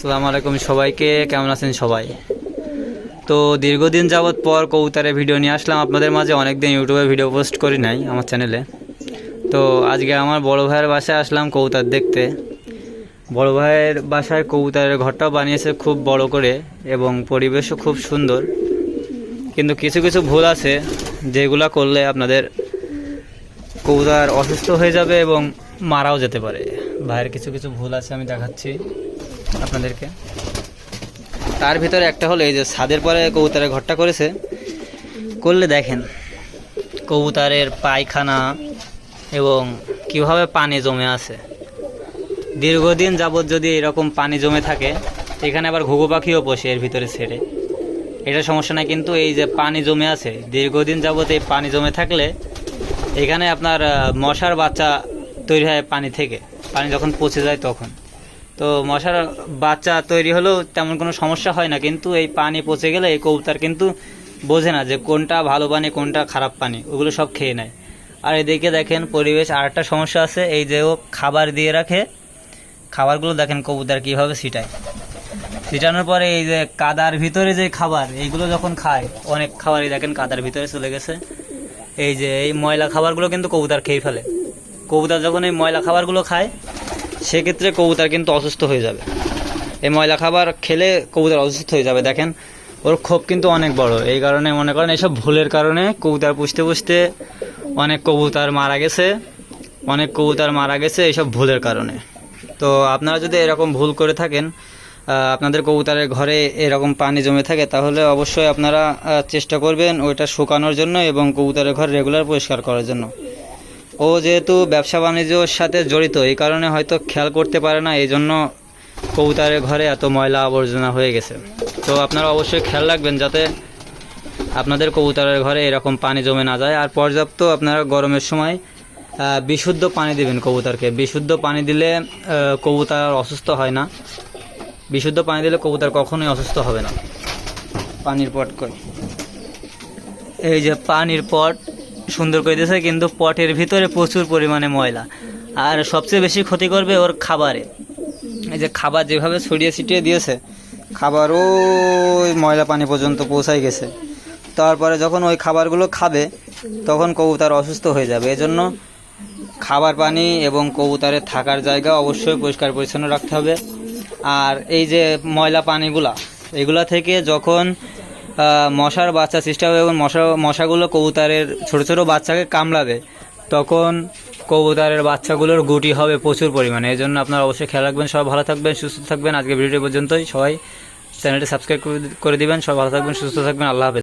আসসালামু আলাইকুম সবাইকে, কেমন আছেন সবাই? তো দীর্ঘদিন যাবৎ পর কবুতরের ভিডিও নিয়ে আসলাম। আপনাদের মাঝে অনেকদিন ইউটিউবে ভিডিও পোস্ট করি নাই আমার চ্যানেলে। তো আজকে আমার বড় ভাইয়ের বাসায় আসলাম কবুতর দেখতে। বড় ভাইয়ের বাসায় কবুতরের ঘরটাও বানিয়েছে খুব বড় করে এবং পরিবেশও খুব সুন্দর। কিন্তু কিছু কিছু ভুল আছে যেগুলো করলে আপনাদের কবুতর অসুস্থ হয়ে যাবে এবং মারাও যেতে পারে। ভাইয়ের কিছু কিছু ভুল আছে আমি দেখাচ্ছি। আপনাদেরকে। তার ভিতরে একটা হলো এই যে ছাদের পরে কবুতরের ঘরটা করেছে। করলে দেখেন, কবুতরের পায়খানা এবং কীভাবে পানি জমে আছে। দীর্ঘদিন যাবৎ যদি এরকম পানি জমে থাকে, এখানে আবার ঘুঘু পাখিও বসে এর ভিতরে ছেড়ে। এটা সমস্যা নাই, কিন্তু এই যে পানি জমে আছে, দীর্ঘদিন যাবৎ এই পানি জমে থাকলে এখানে আপনার মশার বাচ্চা তৈরি হয় পানি থেকে। পানি যখন পচে যায় তখন। তো মশার বাচ্চা তৈরি হলেও তেমন কোনো সমস্যা হয় না, কিন্তু এই পানি পচে গেলে এই কবুতর কিন্তু বোঝে না যে কোনটা ভালো পানি, কোনটা খারাপ পানি, ওগুলো সব খেয়ে নেয়। আর এদিকে দেখেন পরিবেশ আর একটা সমস্যা আছে, এই যে ও খাবার দিয়ে রাখে, খাবারগুলো দেখেন কবুতর কীভাবে ছিটায়। ছিটানোর পরে এই যে কাদার ভিতরে যে খাবার, এইগুলো যখন খায়, অনেক খাবারই দেখেন কাদার ভিতরে চলে গেছে। এই যে এই ময়লা খাবারগুলো কিন্তু কবুতর খেয়ে ফেলে। কবুতর যখন এই ময়লা খাবারগুলো খায় সেক্ষেত্রে কবুতর কিন্তু অসুস্থ হয়ে যাবে। এই ময়লা খাবার খেলে কবুতর অসুস্থ হয়ে যাবে, দেখেন। ওর ক্ষোভ কিন্তু অনেক বড়। এই কারণে মনে করেন এইসব ভুলের কারণে কবুতর পুষতে পুষতে অনেক কবুতর মারা গেছে, অনেক কবুতর মারা গেছে এইসব ভুলের কারণে। তো আপনারা যদি এরকম ভুল করে থাকেন আপনাদের কবুতরের ঘরে এরকম পানি জমে থাকে, তাহলে অবশ্যই আপনারা চেষ্টা করবেন ওইটা শুকানোর জন্য এবং কবুতরের ঘর রেগুলার পরিষ্কার করার জন্য। ও যেহেতু ব্যবসা বাণিজ্যর সাথে জড়িত, এই কারণে হয়তো খেয়াল করতে পারে না এই জন্য কবুতরের ঘরে এত ময়লা আবর্জনা হয়ে গেছে। তো আপনারা অবশ্যই খেয়াল রাখবেন যাতে আপনাদের কবুতরের ঘরে এরকম পানি জমে না যায়। আর পর্যাপ্ত আপনারা গরমের সময় বিশুদ্ধ পানি দিবেন কবুতরকে। বিশুদ্ধ পানি দিলে কবুতর অসুস্থ হয় না। বিশুদ্ধ পানি দিলে কবুতর কখনোই অসুস্থ হবে না। পানির পট করে। এই যে পানির পট সুন্দর করে দিয়েছে, কিন্তু পটের ভিতরে প্রচুর পরিমাণে ময়লা। আর সবচেয়ে বেশি ক্ষতি করবে ওর খাবারে। এই যে খাবার যেভাবে ছড়িয়ে ছিটিয়ে দিয়েছে, খাবার ওই ময়লা পানি পর্যন্ত পৌঁছাই গেছে। তারপরে যখন ওই খাবারগুলো খাবে, তখন কবুতার অসুস্থ হয়ে যাবে। এজন্য খাবার পানি এবং কবুতরের থাকার জায়গা অবশ্যই পরিষ্কার পরিচ্ছন্ন রাখতে হবে। আর এই যে ময়লা পানিগুলা, এগুলা থেকে যখন মশার বাচ্চা সৃষ্টি হবে এবং মশা, মশাগুলো কবুতরের ছোট ছোট বাচ্চাকে কামড়াবে, তখন কবুতরের বাচ্চাগুলোর গুটি হবে প্রচুর পরিমাণে। এই জন্য আপনারা অবশ্যই খেয়াল রাখবেন। সবাই ভালো থাকবেন, সুস্থ থাকবেন। আজকে ভিডিওটি পর্যন্তই। সবাই চ্যানেলটি সাবস্ক্রাইব করে দিবেন। সবাই ভালো থাকবেন, সুস্থ থাকবেন। আল্লাহ হাফেজ।